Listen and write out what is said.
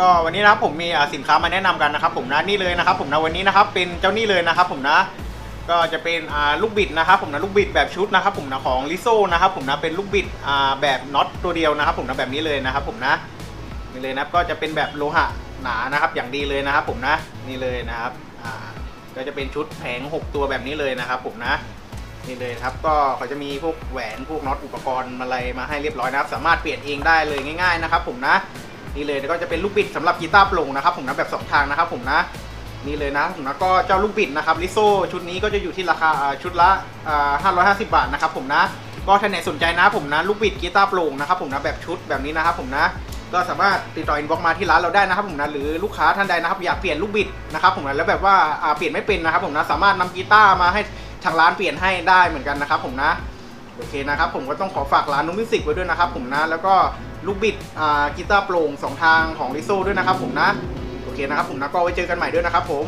ก็วันนี้นะครับผมมีสินค้ามาแนะนำกันนะครับผมนะนี่เลยนะครับผมนะวันนี้นะครับเป็นเจ้านี่เลยนะครับผมนะก็จะเป็นลูกบิดนะครับผมนะลูกบิดแบบชุดนะครับผมนะของลิโซนะครับผมนะเป็นลูกบิดแบบน็อตตัวเดียวนะครับผมนะแบบนี้เลยนะครับผมนะนี่เลยนะก็จะเป็นแบบโลหะหนานะครับอย่างดีเลยนะครับผมนะนี่เลยนะครับก็จะเป็นชุดแผง 6 ตัวแบบนี้เลยนะครับผมนะนี่เลยครับก็เขาจะมีพวกแหวนพวกน็อตอุปกรณ์อะไรมาให้เรียบร้อยนะครับ สามารถเปลี่ยนเองได้เลยง่าย ๆนะครับผมนะ นี่เลยแล้วก็จะเป็นลูกบิดสำหรับกีตาร์โปร่งนะครับผมนะแบบสองทางนะครับผมนะนี่เลยนะผมนะก็เจ้าลูกบิดนะครับลิโซชุดนี้ก็จะอยู่ที่ราคาชุดละ550 บาทนะครับผมนะก็ถ้านไหนสนใจนะผมนะลูกบิดกีตาร์โปร่งนะครับผมนะแบบชุดแบบนี้นะครับผมนะก็สามารถติดต่ออินบ็อกมาที่ร้านเราได้นะครับผมนะหรือลูกค้าท่านใดนะครับอยากเปลี่ยนลูกบิดนะครับผมนะแล้วแบบว่าเปลี่ยนไม่เป็นนะครับผมนะสามารถนำกีตาร์มาให้ทางร้านเปลี่ยนให้ได้เหมือนกันนะครับผมนะโอเคนะครับผมก็ต้องขอฝากร้านนุ้มิสิกไว้ด้วยนะครับผมนะแล้วก็ ลูกบิดอ่ากีตาร์โปร่งสองทางของลิโซ่ด้วยนะครับผมนะ โอเคนะครับผมนะก็ไว้เจอกันใหม่ด้วยนะครับผม